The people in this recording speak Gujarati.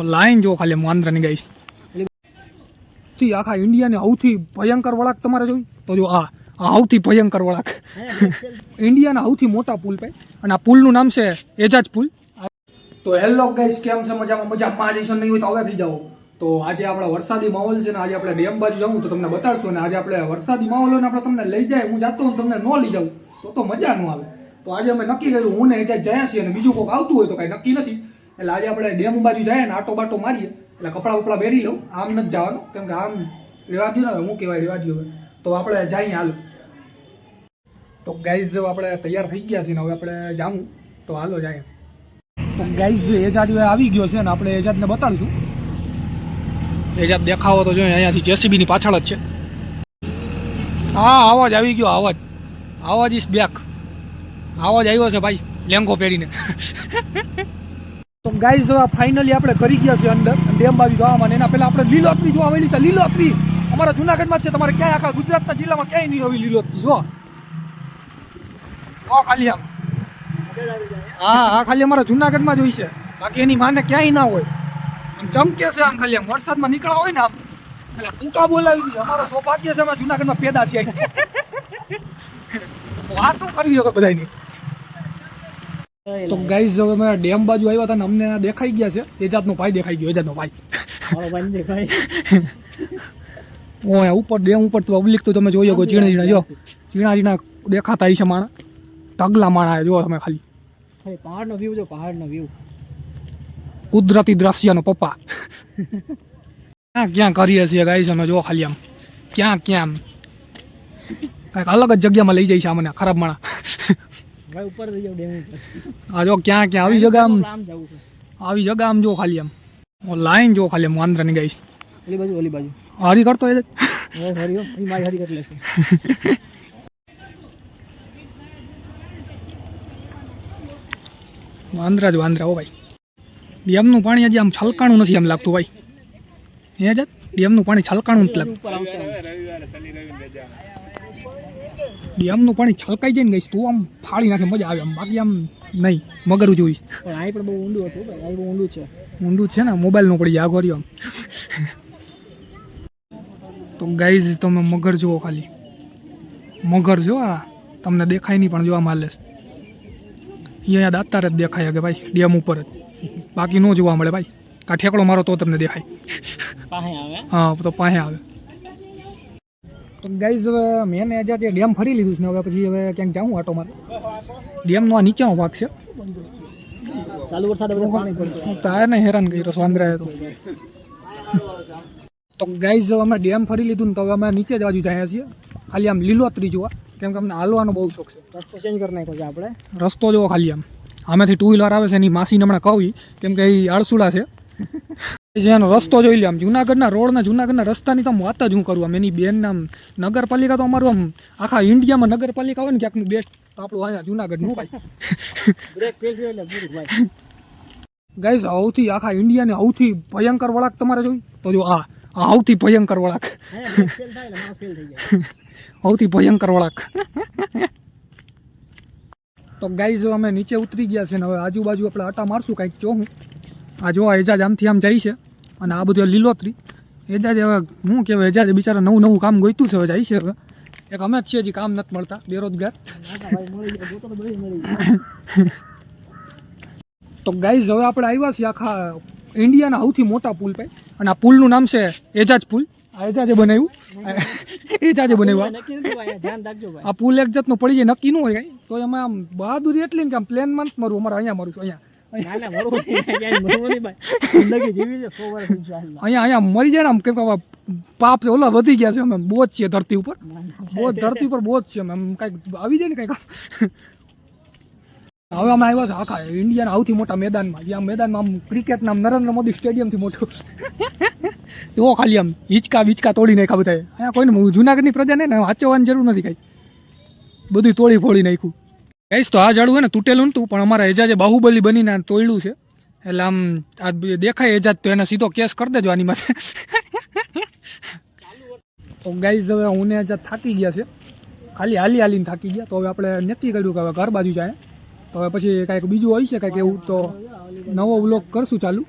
લાઈન જો ખાલી આંધ્રાની ગાઈશ. થી આખા ઇન્ડિયાને સૌથી ભયંકર વળાક તમારે જોઈ? તો જો આ આ સૌથી ભયંકર વળાક. ઇન્ડિયાના સૌથી મોટા પુલ પે. અને આ પુલનું નામ છે એજાજ પુલ. તો હેલો ગાઈસ કેમ છે? મજામાં? મજામાં? જઈશું નહીં હોય તો હવે થઈ જાઓ. તો આજે આપણે વરસાદી માહોલ છે ને આજે આપણે ડેમ બાજુ જવું તો તમને બતાડશું અને આજે આપણે વરસાદી માહોલ ને આપણે તમને લઈ જાય હું જાતો હું તમને ન લઈ જાઉં તો તો મજા ન આવે. તો આજે અમે નક્કી કર્યું હું ને એજાજ જયા છીએ અને બીજું કોઈક આવતું હોય તો કાંઈ નક્કી નથી. એટલે આજે આપણે ડેમ બાજુ જાય ને આટો બાટો મારીએ, એટલે કપડાં ઉપડા પહેરી લઉં, આમ નથી જવાનું, કેમ કે આમ રેવા દઉં ને હું કહેવાય રેવા દઉં તો આપણે જઈએ હાલો. તો ગાઈઝ આપણે તૈયાર થઈ ગયા છીએ ને, હવે આપણે જાવું તો હાલો જાય તો ગાઈઝ એજાદ આવી ગયો છે ને, આપણે એજાદને બતાવીશું. એજાદ દેખાવો તો જોઈએ, અહીંયાથી જેસીબીની પાછળ જ છે. હા, અવાજ આવી ગયો, અવાજ. અવાજ ઇઝ બેક અવાજ આવ્યો છે ભાઈ, લેંગો પહેરીને. તો ગાઈઝ, હવે ફાઇનલી આપણે કરી ગયા છે અંદર. ડેમ બાજુ જોવામાં એના પહેલાં આપણે લીલોતરી જોવા મળી છે. લીલોતરી અમારા જુનાગઢમાં છે. તમારે ક્યાંય આખા ગુજરાતના જિલ્લામાં ક્યાંય નહીં આવી લીલોતરી, જો. ખાલી આમ. હા હા ખાલી અમારા જુનાગઢમાં જ હોય છે. બાકી એની માને ક્યાંય ના હોય. આમ ચમકે છે આમ ખાલી આમ. વરસાદમાં નીકળ્યા હોય ને આમ. એટલે ટૂંકા બોલાવી દીધી અમારો સૌભાગ્ય છે, અમે જુનાગઢમાં પેદા થયા વાતો કરવી હવે બધાની તો ગાઈઝ હવે અમે ડેમ બાજુ આવ્યા હતા ને અમને દેખાઈ ગયા છે. એજાદનો ભાઈ દેખાઈ ગયો એજાદનો ભાઈ. ઓય ઉપર ડેમ ઉપર તો પબ્લિક તો તમે જોઈ શકો ચીણા ચીણા જો. ચીણા ચીણા દેખાતા હશે માણા ઢગલા માણા જો તમે ખાલી. પહાડનો વ્યૂ જો પહાડનો વ્યૂ કુદરતી દ્રશ્યનો પપ્પા. ક્યાં ક્યાં કરીએ છીએ ગાઈઝ અમે જો ખાલી આમ. ક્યાં ક્યાં કંઈક અલગ જ જગ્યામાં લઈ જાય છે અમને ખરાબ માણા ભાઈ ઉપર થઈ જાવ ડેમ ઉપર. આ જો ક્યાં ક્યાં? આવી જગ્યા આમ. આવી જગ્યા આમ જો ખાલી આમ. લાઈન જો ખાલી આમ ની ગઈ ઓલી બાજુ ઓલી બાજુ. હારી કરતો એ. હારી હો એ મારી હારી કરી લેશે. વાંદરા જ વાંદરા હો ભાઈ. ડેમનું પાણી હજી આમ છલકાણું નથી એમ લાગતું ભાઈ. હે જ? ડેમનું પાણી છલકાણું નથી લાગતું. ડેમનું પાણી છલકાઈ જાય ને ગઈશ તું આમ ફાળી નાખે મજા આવે. આમ બાકી આમ નહીં મગરું જોઈશ પણ અહીં પણ બહુ ઊંડું હતું આ અહીં બહુ ઊંડું છે. ઊંડું છે ને મોબાઈલ નો પડી જાય આગળ આમ તો ગાઈઝ તમે મગર જુઓ ખાલી. મગર જો આ તમને દેખાય નહીં પણ જોવા માલે. અહીંયા દાતાર જ દેખાય કે ભાઈ ડેમ ઉપર જ. બાકી ન જોવા મળે ભાઈ. કા ઠેકડો મારો તો તમને દેખાય. હા તો પાસે આવે. તો ગાઈઝ હવે મેં આજે જે ડેમ ફરી લીધું છે ને હવે પછી હવે ક્યાંક જાઉં આટો મારે. ડેમનો આ નીચેનો ભાગ છે. ચાલુ વરસાદ તારને હેરાન કર્યો વાંદરાએ તો. તો ગાઈઝ અમે ડેમ ફરી લીધું ને તો હવે અમે નીચે જ બાજુ જાય છીએ. ખાલી આમ લીલોતરી જોવા. કેમ કે અમને હાલવાનો બહુ શોખ છે. રસ્તો ચેન્જ કરી નાખ્યો છે આપણે. રસ્તો જોવો ખાલી આમ. આમેથી ટુ વ્હીલર આવે છે એની માસીને હમણાં કહું કેમ કે એ આળસુડા છે. જે એનો રસ્તો જોઈ લે આમ જુનાગઢના રોડના જુનાગઢના રસ્તાની તો વાત જ હું કરું. આમ એની બેન આમ નગરપાલિકા તો અમારું આમ આખા ઇન્ડિયામાં નગરપાલિકા હોય ને ક્યાંકનું બેસ્ટ આપણું અહીંયા જુનાગઢનું ભાઈ ગાઈઝ સૌથી આખા ઇન્ડિયાને સૌથી ભયંકર વળાક તમારે જોઈ? તો જો આ સૌથી ભયંકર વળાક. સૌથી ભયંકર વળાક. તો ગાઈઝ અમે નીચે ઉતરી ગયા છે ને હવે આજુબાજુ આપણે આટા મારશું કાંઈક જોઉં આ જો એજાજ આમથી આમ જાય છે અને આ બધું લીલોતરી. એજાજ હવે હું કહેવાય એજાજ બિચારા નવું નવું કામ ગોઈતું છે હવે જાય છે હવે. એક અમે જ છીએ જે કામ નથી મળતા બેરોજગાર. તો ગાઈઝ હવે આપણે આવ્યા છીએ આખા ઇન્ડિયાના સૌથી મોટા પુલ પર અને આ પુલનું નામ છે એજાજ પુલ. આ એજાજે બનાવ્યું. એજાજે બનાવ્યું. આ પુલ એક જાતનું પડી જાય નક્કી ન હોય તો એમાં આમ બહાદુરી એટલી ને કે આમ પ્લેનમાં જ મારું અમારે અહીંયા મારું છું અહીંયા. અહીંયા મરી જાય ને આમ કેમ કે પાપ ઓલા વધી ગયા છે, અમે જ છીએ ધરતી ઉપર. ના. ધરતી ઉપર બોજ છે અમે, આમ કાંઈક આવી જાય ને કંઈક હવે અમે આવ્યા છે આખા ઇન્ડિયાના સૌથી મોટા મેદાનમાં. જ્યાં મેદાનમાં આમ ક્રિકેટના આમ નરેન્દ્ર મોદી સ્ટેડિયમથી મોટું. જુઓ ખાલી આમ હિંચકા બીચકા તોડી નાખ્યા બધા અહીંયા કોઈને જુનાગઢની પ્રજાને ને વાંચવાની જરૂર નથી કાંઈ. બધું તોડી ફોડી નાખ્યું. કહીશ તો આ ઝાડું હે ને તૂટેલું નતું, પણ અમારા એજાજે બાહુબલી બનીને તોડ્યું છે. એટલે આમ આ દેખાય એજાજ તો એને સીધો કેસ કરી દેજો આની માથે. તો ગાઈઝ હવે હું ને એજાજ થાકી ગયા છે. ખાલી હાલી હાલીને થાકી ગયા. તો હવે આપણે નક્કી કર્યું કે હવે ઘર બાજુ જાય. તો હવે પછી કાંઈક બીજું હોય છે કાંઈક એવું તો નવો વ્લોગ કરશું ચાલુ.